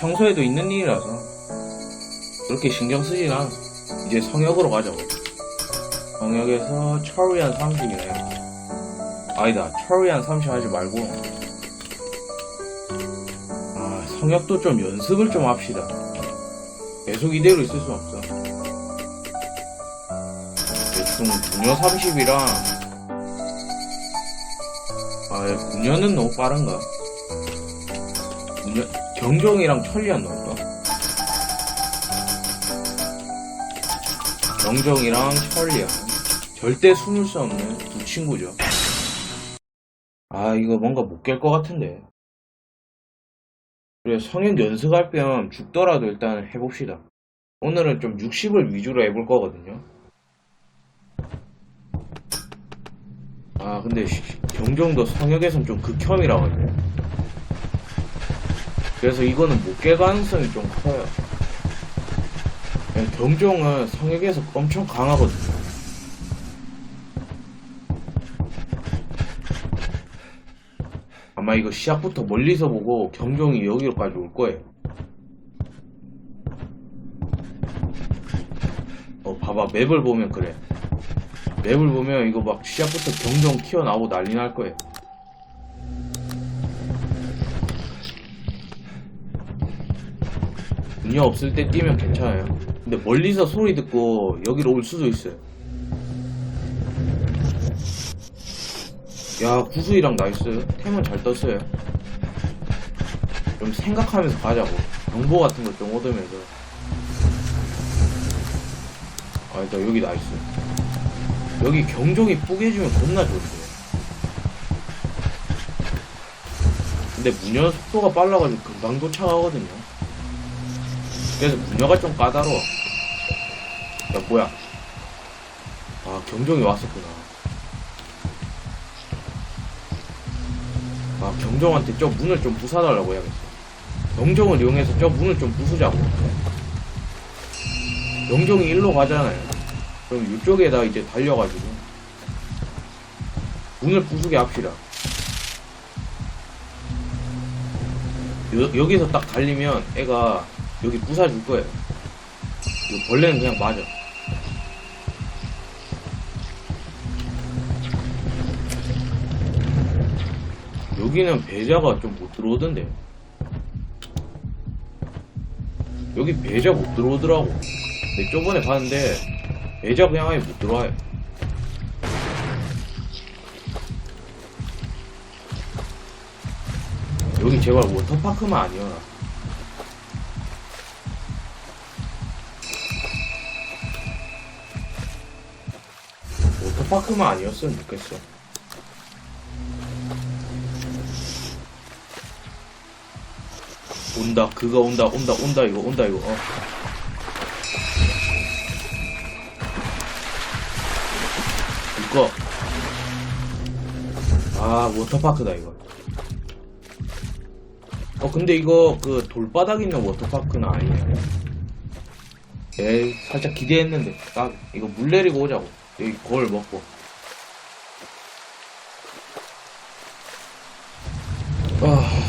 평소에도 있는 일이라서 그렇게 신경 않아. 이제 성역으로 가자고. 성역에서 철위안 30이네. 아니다, 철위안 30 하지 말고. 아, 성역도 좀 연습을 좀 합시다. 계속 이대로 있을 순 없어. 대충 무녀 30이랑, 아, 무녀는 너무 빠른가? 경종이랑 천리 안 넣을까? 경종이랑 천리안. 절대 숨을 수 없는 두 친구죠. 아, 이거 뭔가 못 깰 것 같은데. 그래, 성역 연습할 겸 죽더라도 일단 해봅시다. 오늘은 좀 60을 위주로 해볼 거거든요. 아, 근데 시- 경종도 성역에선 좀 극혐이라 가지고. 그래서 이거는 못 깰 가능성이 좀 커요. 경종은 성역에서 엄청 강하거든요. 아마 이거 시작부터 멀리서 보고 경종이 여기로까지 올 거예요. 어, 봐봐. 맵을 보면 그래. 맵을 보면 이거 막 시작부터 경종 튀어나오고 난리 날 거예요. 문이 없을 때 뛰면 괜찮아요. 근데 멀리서 소리 듣고 여기로 올 수도 있어요. 야, 구수이랑 나이스. 템은 잘 떴어요. 좀 생각하면서 가자고. 정보 같은 거좀 얻으면서. 아, 일단 여기 나이스. 여기 경종이 뿌개지면 겁나 좋은데. 근데 무녀 속도가 빨라가지고 금방 도착하거든요. 그래서 무녀가 좀 까다로워. 야, 뭐야. 아, 경종이 왔었구나. 아, 경종한테 저 문을 좀 부숴달라고 해야겠어. 경종을 이용해서 저 문을 좀 부수자고. 경종이 일로 가잖아요. 그럼 이쪽에다 이제 달려가지고 문을 부수게 합시다. 여, 여기서 딱 달리면 애가 여기 부숴줄 거예요. 이 벌레는 그냥 맞아. 여기는 배자가 좀 못 들어오던데. 여기 배자 못 들어오더라고. 근데 저번에 봤는데 배자 그냥 아예 못 들어와요. 여기 제발 워터파크만 아니어라. 워터파크만 아니었으면 좋겠어. 온다, 그거 온다, 온다, 온다, 이거, 온다, 이거, 어. 이거. 아, 워터파크다, 이거. 어, 근데 이거, 그, 돌바닥 있는 워터파크는 아니네. 에이, 살짝 기대했는데. 딱, 이거 물 내리고 오자고. 여기 거울 먹고. 아,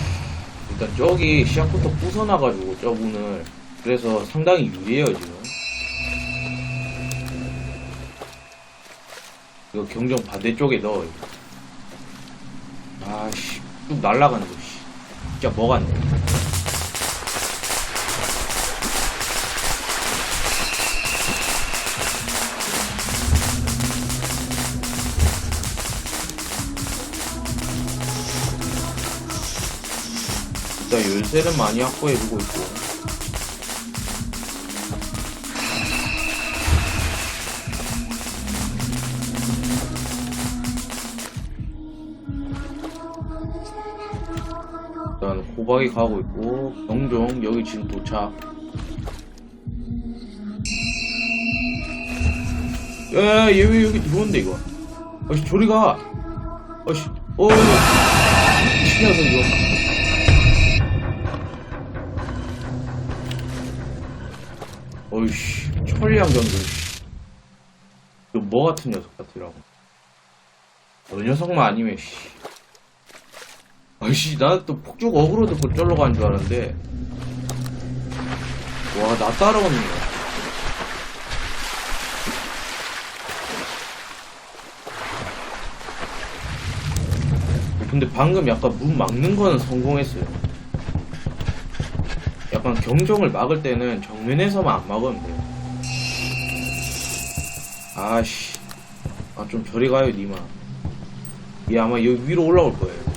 일단 저기 시작부터 부숴놔가지고, 저 문을. 그래서 상당히 유리해요, 지금. 이거 경정 반대쪽에 넣어. 아씨, 쭉 날아가는 거, 씨. 진짜 뭐갔네. 일단 열쇠는 많이 확보해주고 있고. 일단 호박이 가고 있고 경종 여기 지금 도착. 야얘 왜 여기 들어온대 이거. 아씨 저리가. 아씨 어 신나서 이거 어이씨 천리안경들 이거 뭐 같은 녀석 같으라고 너 녀석만 아니면 씨 아이씨 나는 또 폭죽 어그로 듣고 쫄러 간줄 알았는데 와, 나 따라오네. 근데 방금 약간 문 막는 거는 성공했어요. 약간 경정을 막을 때는 정면에서만 안 막으면 돼요. 아씨. 아, 좀 저리 가요, 니마. 얘 아마 여기 위로 올라올 거예요.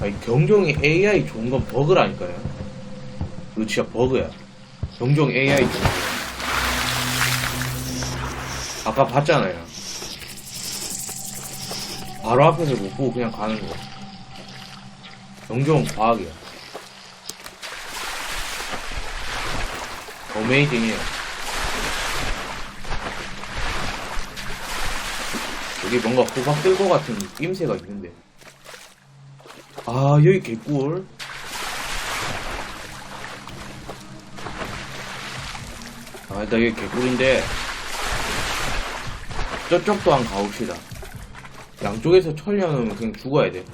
아니, 경종이 AI 좋은 건 버그라니까요. 이거 진짜 버그야. 경종 AI 좋은 거. 아까 봤잖아요. 바로 앞에서 못 보고 그냥 가는 거. 경종은 과학이야. 어메이징이에요. 여기 뭔가 호박 들고 같은 낌새가 있는데. 아, 여기 개꿀. 아, 일단 여기 개꿀인데. 저쪽도 한 가봅시다. 양쪽에서 철려놓으면 그냥 죽어야 돼.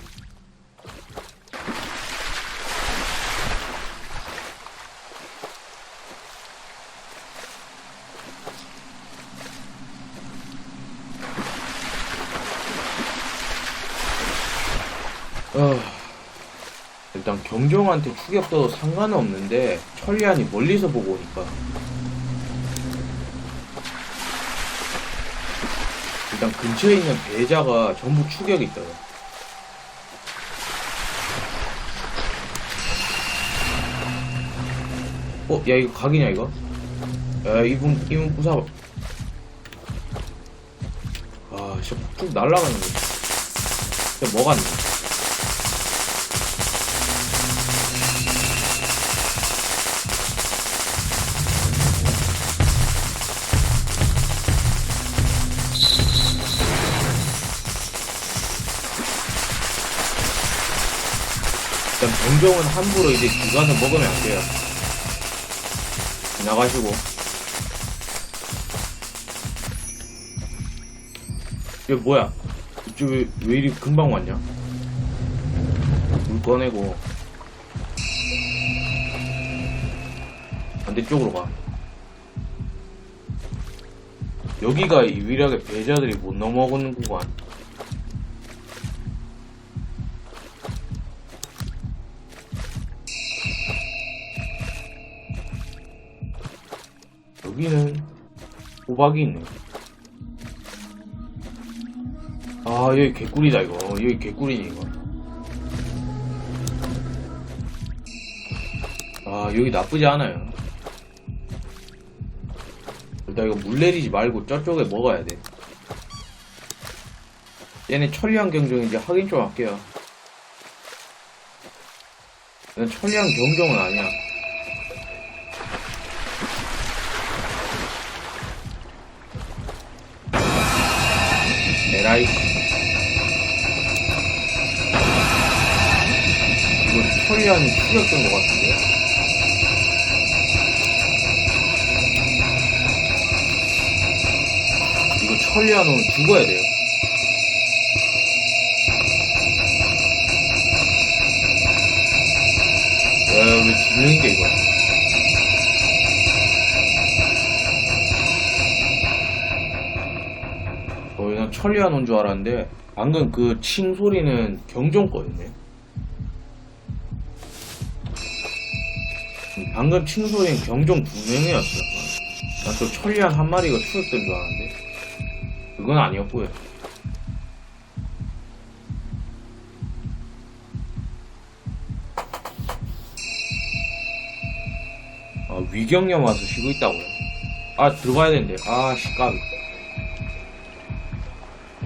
어, 일단 경종한테 추격도 상관은 없는데 천리안이 멀리서 보고 오니까 일단 근처에 있는 배자가 전부 추격이 있더라. 어, 야 이거 각이냐 이거? 야 이분 이분 부사. 아, 진짜 쭉 날아가는 거. 진짜 뭐가 안 돼. 병정은 함부로 이제 기관을 먹으면 안 돼요. 지나가시고. 이게 뭐야? 이쪽 왜, 왜 이리 금방 왔냐? 물 꺼내고. 반대쪽으로 가. 여기가 유일하게 배자들이 못 넘어오는 구간. 여기는 호박이 있네. 아, 여기 개꿀이다, 이거. 여기 개꿀이네, 이거. 아, 여기 나쁘지 않아요. 일단 이거 물 내리지 말고 저쪽에 먹어야 돼. 얘네 천리안 경정인지 확인 좀 할게요. 난 천리안 경정은 아니야. 에라이. 이거 천리안이 추격된 것 같은데? 이거 천리안 오면 죽어야 돼요. 야, 왜 지는게 이거? 어, 난 천리안 온 줄 알았는데, 방금 그 칭 소리는 경종 거였네. 음, 방금 칭 소리는 경종 두 명이었어. 난또 천리안 한 마리가 추격된 줄 알았는데. 그건 아니었고요. 아, 위경련 와서 쉬고 있다고요? 아, 들어가야 되는데. 아, 시까비.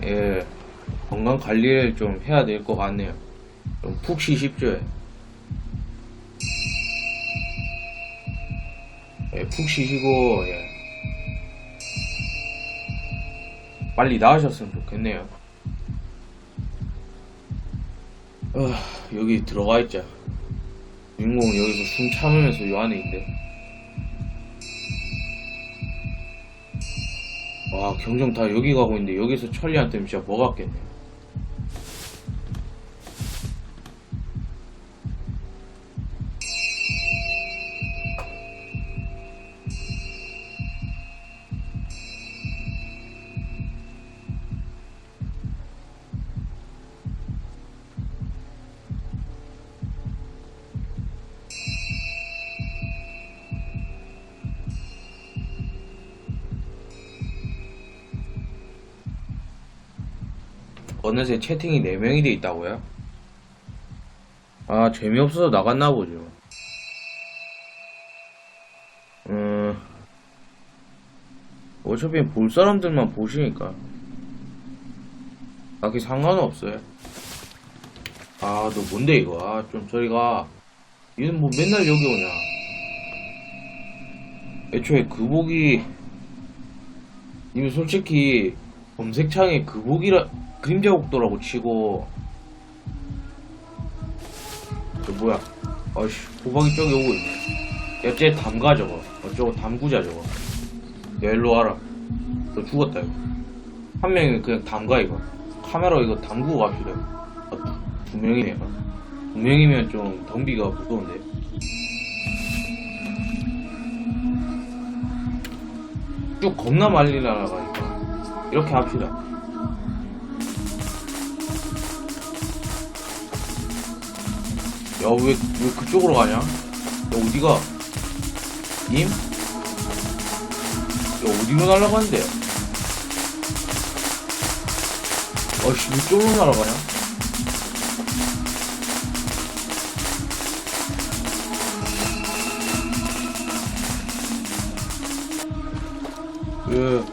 예, 건강 관리를 좀 해야 될 것 같네요. 좀 푹 쉬십시오. 예, 푹 쉬시고, 예. 빨리 나으셨으면 좋겠네요. 아, 여기 들어가 있자. 주인공은 여기서 숨 참으면서 요 안에 있대. 와, 경정 다 여기 가고 있는데 여기서 천리한 때문에 진짜 뭐 같겠네. 어느새 채팅이 4명이 돼 있다고요? 아, 재미없어서 나갔나 보죠. 음, 어차피 볼 사람들만 보시니까. 딱히 상관은 없어요. 아, 너 뭔데, 이거? 아, 좀 저리 가. 얘는 뭐 맨날 여기 오냐. 애초에 그 복이, 이미 솔직히 검색창에 그 복이라, 그림자 복도라고 치고, 저 뭐야. 아이씨, 호박이 저기 오고 있네. 야, 쟤 담가 저거. 어, 저거 담구자 저거. 야, 일로 와라. 너 죽었다, 이거. 한 명이 그냥 담가, 이거. 카메라 이거 담그고 갑시다. 아, 두, 두 명이네요. 두 명이면 좀 덩비가 무서운데. 쭉 겁나 말리 날아가니까. 이렇게 합시다. 야, 왜, 왜 그쪽으로 가냐? 야, 어디가? 님? 야, 어디로 날아가는데? 아씨, 왜 쪽으로 날아가냐? 예,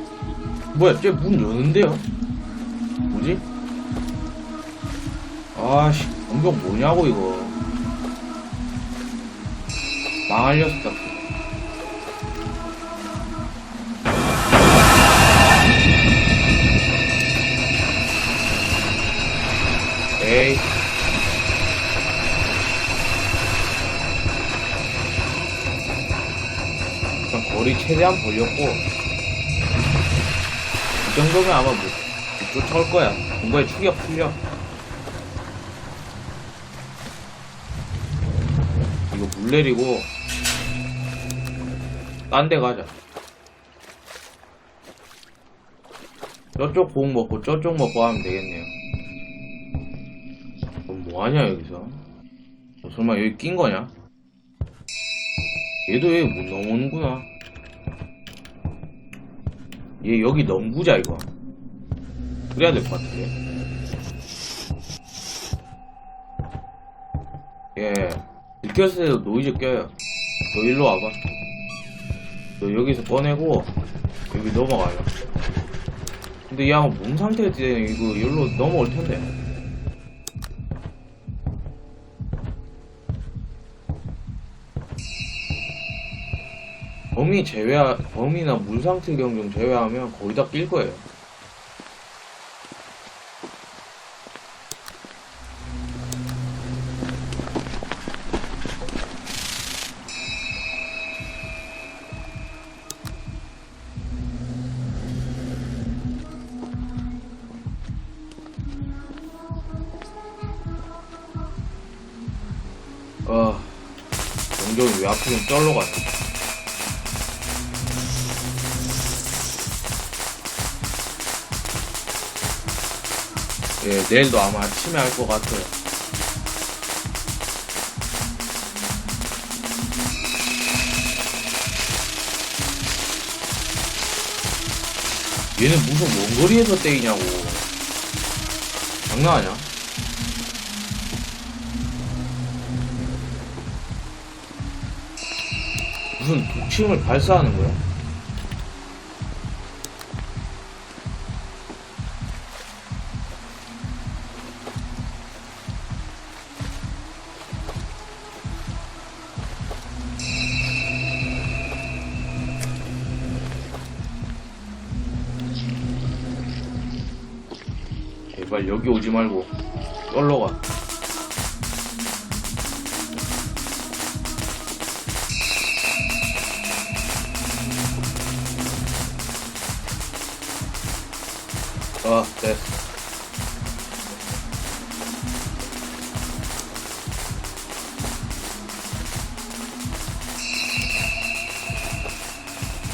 뭐야, 쟤문 여는데요? 뭐지? 아씨, 공격 뭐냐고, 이거. 망할 녀석 같아. 에이. 그냥 거리 최대한 벌렸고, 이 정도면 아마 못, 못 쫓아올 거야. 뭔가에 추격 풀려. 이거 물 내리고, 딴 데 가자. 저쪽 공 먹고 저쪽 먹고 하면 되겠네요. 뭐하냐 여기서? 어, 설마 여기 낀 거냐? 얘도 여기 못 넘어오는구나. 얘 여기 넘구자 이거. 그래야 될 것 같은데. 예. 느꼈을 때도 노이즈 껴요. 너 일로 와봐. 너 여기서 꺼내고 여기 넘어가요. 근데 야, 몸 상태 때 이거 여기로 넘어올 텐데. 범위 제외, 범위나 물 상태 경중 제외하면 거의 다 낄 거예요. 아, 영정이 왜 하필이면 쩔러 가냐. 예, 내일도 아마 아침에 할 것 같아요. 얘는 무슨 원거리에서 때리냐고. 장난 아니야? 무슨 독침을 발사하는 거야? 제발 여기 오지 말고 썰러 가.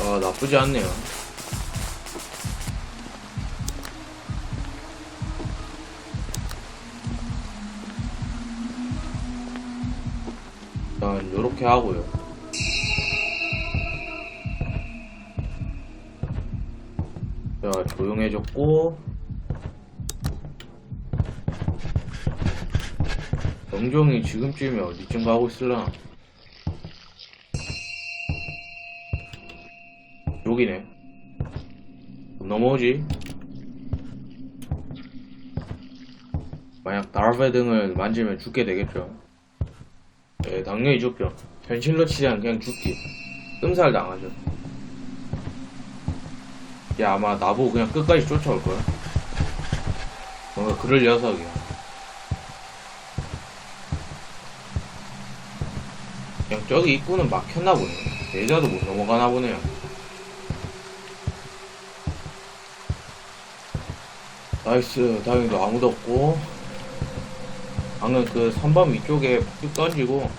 아 나쁘지 않네요. 일단 요렇게 하고요. 자 조용해졌고. 영종이 지금쯤에 어디쯤 가고 있을라? 여기네. 넘어오지? 만약 다르베 등을 만지면 죽게 되겠죠. 예, 당연히 죽죠. 현실로 치자면 그냥 죽기. 끔살 당하죠. 야, 아마 나보고 그냥 끝까지 쫓아올 거야. 뭔가 그럴 녀석이야. 그냥 저기 입구는 막혔나 보네. 여자도 못 넘어가나 보네요. 나이스. 다행히도 아무도 없고. 방금 그 3번 위쪽에 쭉 던지고.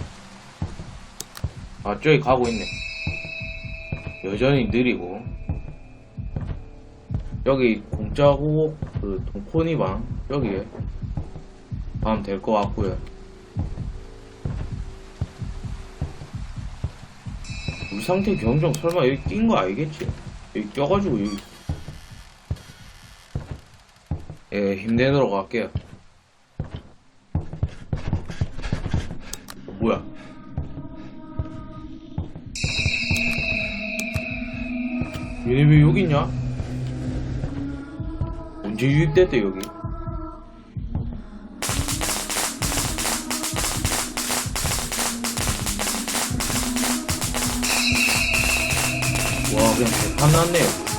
아, 저기 가고 있네. 여전히 느리고. 여기 공짜고, 그, 동포니방, 여기에. 가면 될 것 같고요. 우리 상태 경정 설마 여기 낀 거 아니겠지? 여기 껴가지고 여기 예 힘내도록 할게요. 뭐야? 얘네 왜 여기 있냐? 언제 유입됐대 여기? 와 그냥 개판 났네 여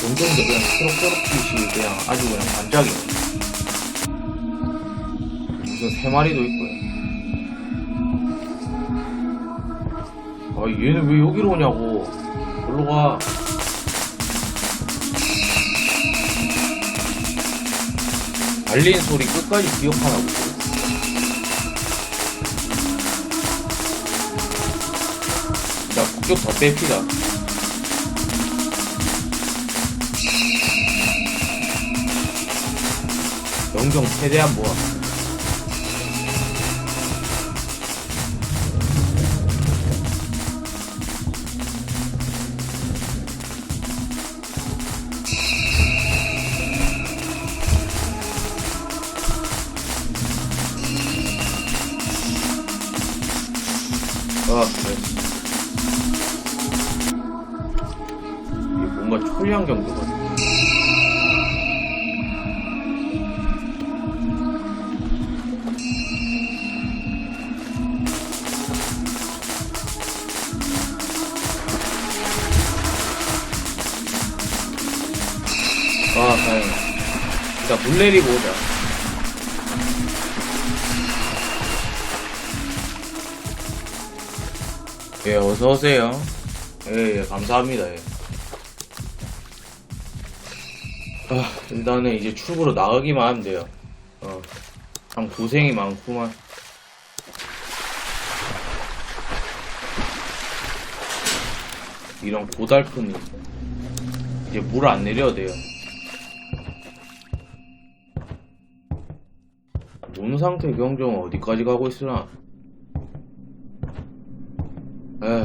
경정도 그냥 초록초록 빛이 그냥 아주 그냥 반짝이네 무슨 세 마리도 있고요 아 얘는 왜 여기로 오냐고. 놀러 가. 달린 소리 끝까지 보죠 자 북쪽 더 뺍시다 영정 최대한 모아 아, 아, 다행이다. 일단 물 내리고 오자. 예, 어서오세요. 예, 예, 감사합니다. 예. 아, 일단은 이제 출구로 나가기만 하면 돼요. 어, 참 고생이 많구만. 이런 고달픈 이제 물 안 내려도 돼요. 몸 상태 경정은 어디까지 가고 있으나? 에휴.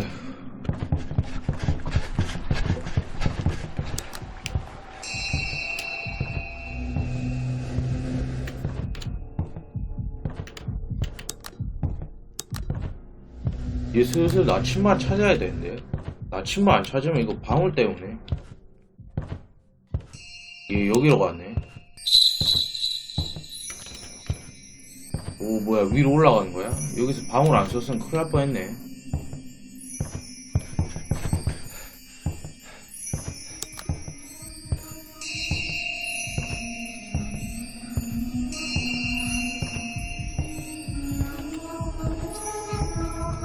이제 슬슬 나침반 찾아야 되는데 나침반 안 찾으면 이거 방울 때문에 얘 여기로 갔네 오 뭐야 위로 올라가는 거야? 여기서 방울 안 썼으면 큰일 날 뻔했네.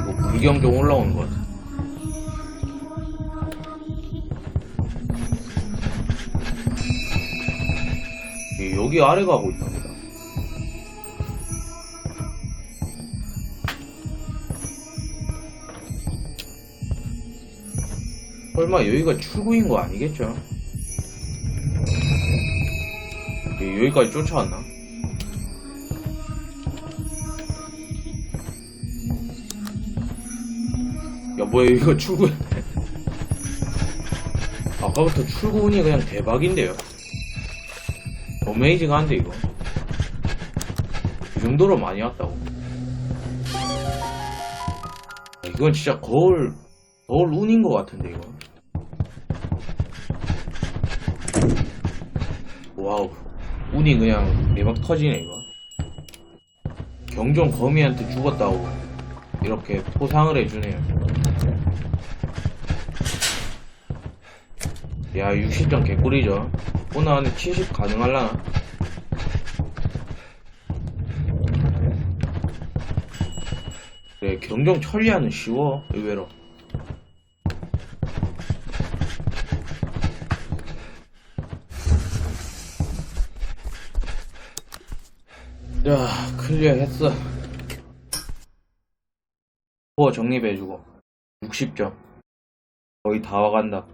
뭐 물경경 올라오는 것 같아. 얘 여기 아래 가고 있답니다 설마 여기가 출구인 거 아니겠죠? 얘 여기까지 쫓아왔나? 야 뭐야 이거 출구. 아까부터 출구운이 그냥 대박인데요? 어메이징 한데 이거? 이 정도로 많이 왔다고? 아, 이건 진짜 거울 거울 운인 것 같은데 이거 와우. 운이 그냥 대박 터지네 이거. 경종 거미한테 죽었다고. 이렇게 포상을 해주네요. 야 60점 개꿀이죠. 오늘 안에 70 가능할라나? 그래 경종 천리하는 쉬워 의외로 야 클리어 했어. 코어 정립해주고. 60점. 거의 다 와간다.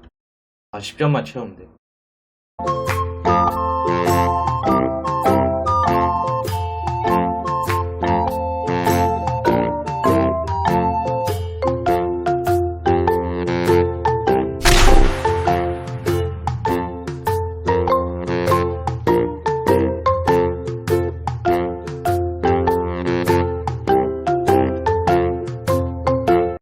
40점만 채우면 돼